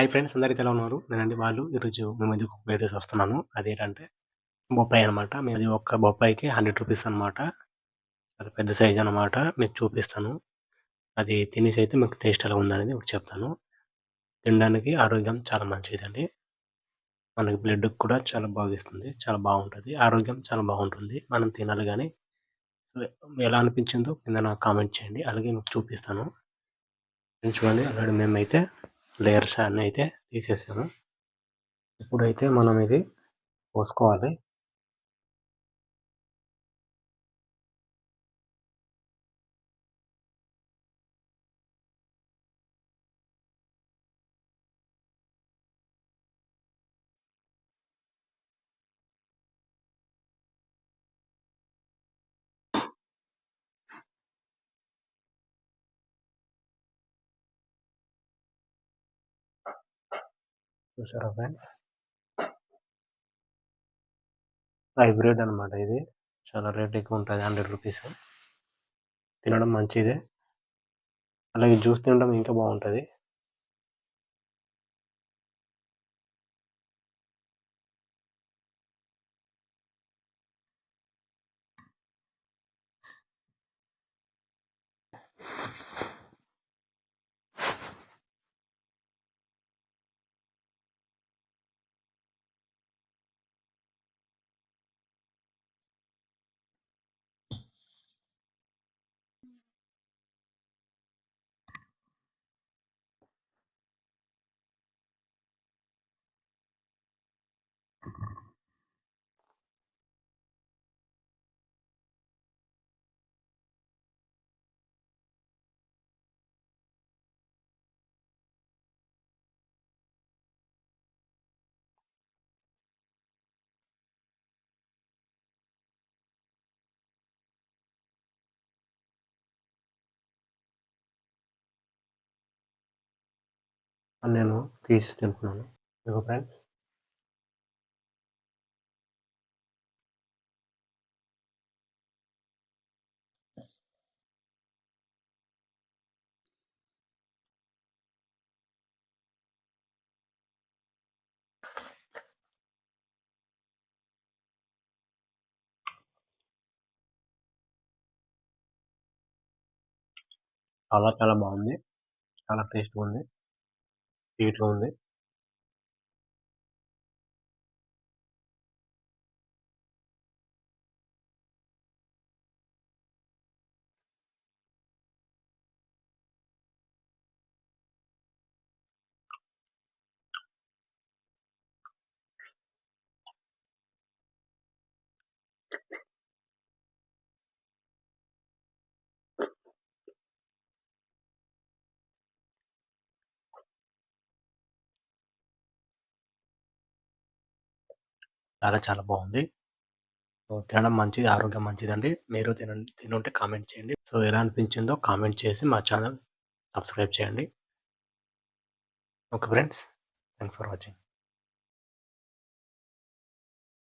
Hi friends అందరికీ ఎలా ఉన్నారు? నేనండి వాళ్ళు. ఈరోజు మేము ఇది ఒక వీడియోస్ వస్తున్నాను? అదేంటంటే బొప్పాయి అనమాట మీది ఒక్క బొప్పాయికి హండ్రెడ్ రూపీస్ అనమాట చాలా పెద్ద సైజ్ అనమాట మీకు చూపిస్తాను. అది తినేసి అయితే మీకు టేస్ట్ ఎలా ఉందనేది మీకు చెప్తాను. తినడానికి ఆరోగ్యం చాలా మంచిదండి. మనకి బ్లడ్ కూడా చాలా బాగా ఇస్తుంది చాలా బాగుంటుంది. ఆరోగ్యం చాలా బాగుంటుంది. మనం తినాలి కానీ. ఎలా అనిపించిందో కింద నాకు కామెంట్ చేయండి. అలాగే మీకు చూపిస్తాను. చూడండి ఆల్రెడీ మేమైతే లేయర్స్ అన్నీ అయితే తీసేసాను. ఇప్పుడైతే మనం ఇది పోసుకోవాలి. చూసారా ఫ్రెండ్స్? హైబ్రిడ్ అనమాట ఇది. చాలా రేట్ ఎక్కువ ఉంటుంది హండ్రెడ్ రూపీస్. తినడం మంచిదే. అలాగే జ్యూస్ తినడం ఇంకా బాగుంటుంది. నేను తీసి తింటున్నాను ఇదిగో ఫ్రెండ్స్ చాలా చాలా బాగుంది. చాలా టేస్ట్గా ఉంది. నీట్గా ఉంది. చాలా చాలా బాగుంది. సో తినడం మంచిది ఆరోగ్యం మంచిదండి. మీరు తినండి తినుంటే కామెంట్ చేయండి. సో ఎలా అనిపించిందో కామెంట్ చేసి మా ఛానల్ సబ్స్క్రైబ్ చేయండి. Okay friends thanks for watching.